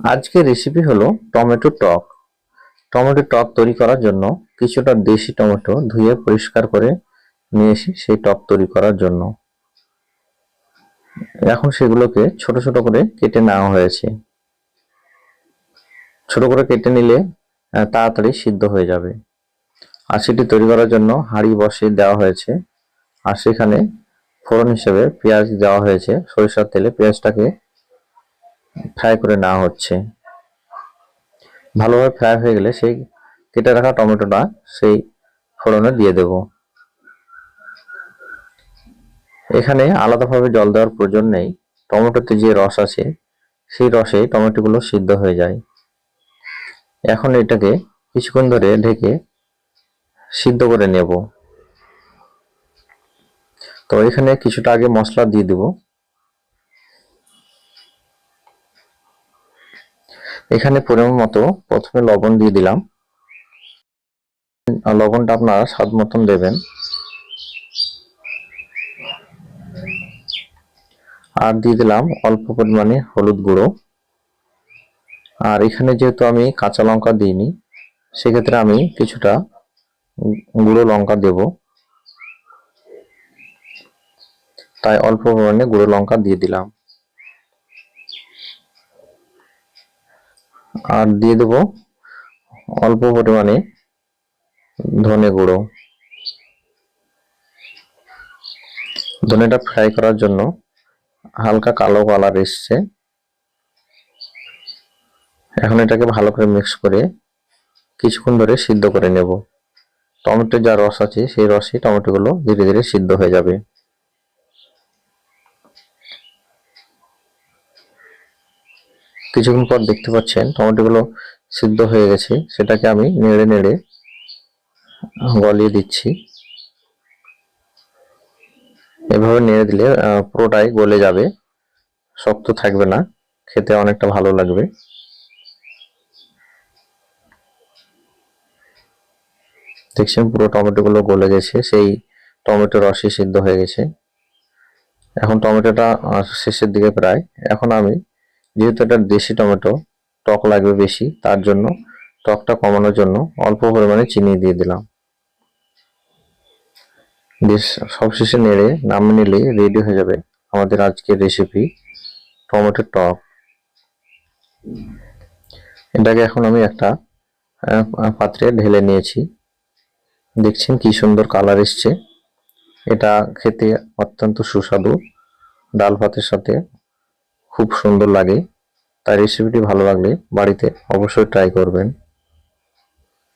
আজকের রেসিপি হলো টমেটো টক। টমেটো টক তৈরি করার জন্য কিছুটা দেশি টমেটো ধুয়ে পরিষ্কার করে নিয়ে এসে সেই টক তৈরি করার জন্য। এখন সেগুলোকে ছোট ছোট করে কেটে নেওয়া হয়েছে। ছোট করে কেটে নিলে তাড়াতাড়ি সিদ্ধ হয়ে যাবে। আর সেটি তৈরি করার জন্য হাঁড়ি বসিয়ে দেওয়া হয়েছে। আর সেখানে ফোড়ন হিসেবে পেঁয়াজ দেওয়া হয়েছে। সরিষার তেলে পেঁয়াজটাকে ফ্রাই করে নেওয়া হচ্ছে। ভালোভাবে ফ্রাই হয়ে গেলে সেই কেটে রাখা টমেটোটা সেই ফোড়নে দিয়ে দেব। এখানে আলাদাভাবে জল দেওয়ার প্রয়োজন নেই। টমেটোতে যে রস আছে, সেই রসে টমেটোগুলো সিদ্ধ হয়ে যায়। এখন এটাকে কিছুক্ষণ ধরে ঢেকে সিদ্ধ করে নেব। তো এখানে কিছুটা আগে মশলা দিয়ে দেব। এখানে পরিমাণ মতো প্রথমে লবণ দিয়ে দিলাম। লবণটা আপনারা স্বাদ মতন দেবেন। আর দিয়ে দিলাম অল্প পরিমাণে হলুদ গুঁড়ো। আর এখানে যেহেতু আমি কাঁচা লঙ্কা দিইনি, সেক্ষেত্রে আমি কিছুটা গুঁড়ো লঙ্কা দেব। তাই অল্প পরিমাণে গুঁড়ো লঙ্কা দিয়ে দিলাম। আর দিয়ে দেব অল্প পরিমাণে ধনে গুঁড়ো। ধনেটা ফ্রাই করার জন্য হালকা কালো কালার এসছে। এখন এটাকে ভালো করে মিক্স করে কিছুক্ষণ ধরে সিদ্ধ করে নেব। টমেটোর যা রস আছে, সেই রসে টমেটোগুলো ধীরে ধীরে সিদ্ধ হয়ে যাবে। কিছুক্ষণ পর দেখতে পাচ্ছেন টমেটোগুলো সিদ্ধ হয়ে গেছে। সেটাকে আমি নেড়ে নেড়ে গলিয়ে দিচ্ছি। এভাবে নেড়ে দিলে পুরোটাই গলে যাবে। শক্ত থাকবে না। খেতে অনেকটা ভালো লাগবে। দেখছেন পুরো টমেটো গুলো গলে গেছে। সেই টমেটো রসই সিদ্ধ হয়ে গেছে। এখন টমেটোটা শেষের দিকে প্রায়। এখন আমি যেহেতু এটা দেশি টমেটো, টক লাগবে বেশি, তার জন্য টকটা কমানোর জন্য অল্প পরিমাণে চিনি দিয়ে দিলাম। বেশ, সবশেষে নেড়ে নামিয়ে নিলেই রেডি হয়ে যাবে আমাদের আজকের রেসিপি টমেটো টক। এটাকে এখন আমি একটা পাত্রে ঢেলে নিয়েছি। দেখছেন কি সুন্দর কালার এসছে। এটা খেতে অত্যন্ত সুস্বাদু। ডাল ভাতের সাথে খুব সুন্দর লাগে। তাই রেসিপিটি ভালো লাগলে বাড়িতে অবশ্যই ট্রাই করবেন।